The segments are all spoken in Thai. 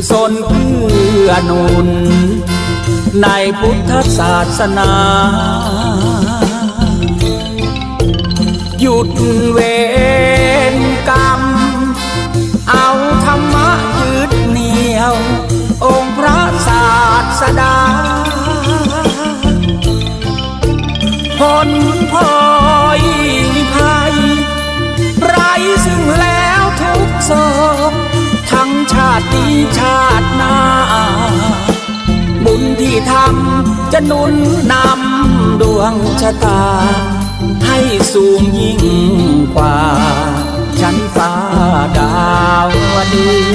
กุศลเพื่อนุน ในพุทธศาสนา หยุดเว ชาตินี้ชาติหน้า บุญที่ทำจะนุนนำดวงชะตา ให้สูงยิ่งกว่า ชั้นฟ้าดาวดึง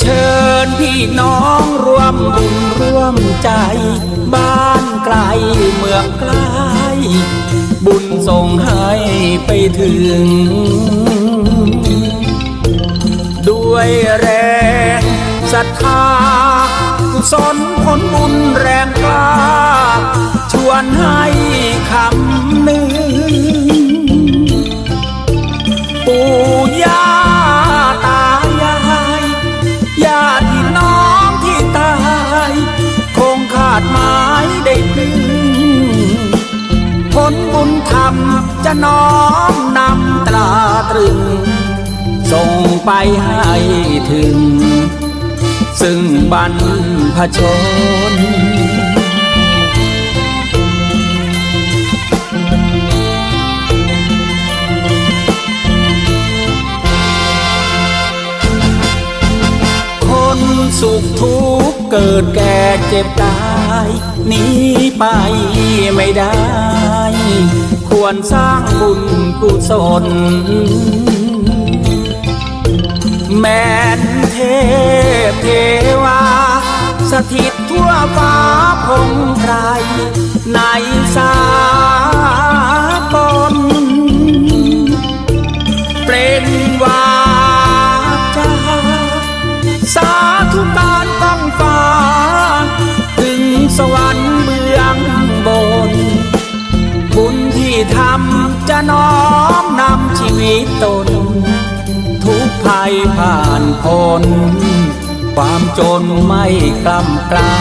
เชิญพี่น้องร่วมบุญ มใจ บ้านไกลเมืองไกล บุญส่งให้ไปถึง ด้วยแรงศรัทธากุศลผลบุญแรงกล้า ชวนให้คำหนึ่ง บุญธรรมจะน้อมนำตราตรึง ส่งไปให้ถึง ซึ่งบรรพชนคนสุขทุกเกิดแก่เจ็บตายหนีไปไม่ได้ ควรสร้างบุญกุศล แม้นเทพเทวา สถิตทั่วฟ้าพงไพรในสากลเปล่งวาจาสาธุการต้องฟ้า วิตน ทุกภัยผ่านพ้นความจนไม่กล้ำกลา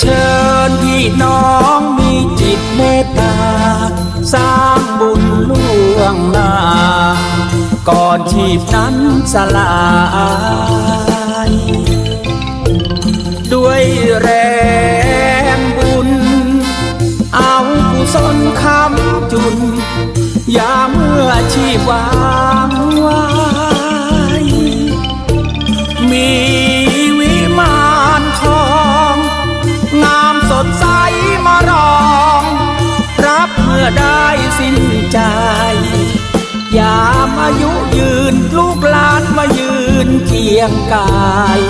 เชิญพี่น้องมีจิตเมตตา สร้างบุญล่วงหน้า ก่อนชีพนั้นสลายด้วยแรงบุญ เอากุศลคำจุนยามเมื่อชีพวางไว้มีวิมานทองงามสดใสมารอง รับเมื่อได้สิ้นใจ ลี้ยงกาย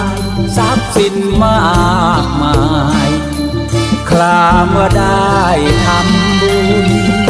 ทรัพย์สินมากมาย คลาเมื่อได้ทำบุญ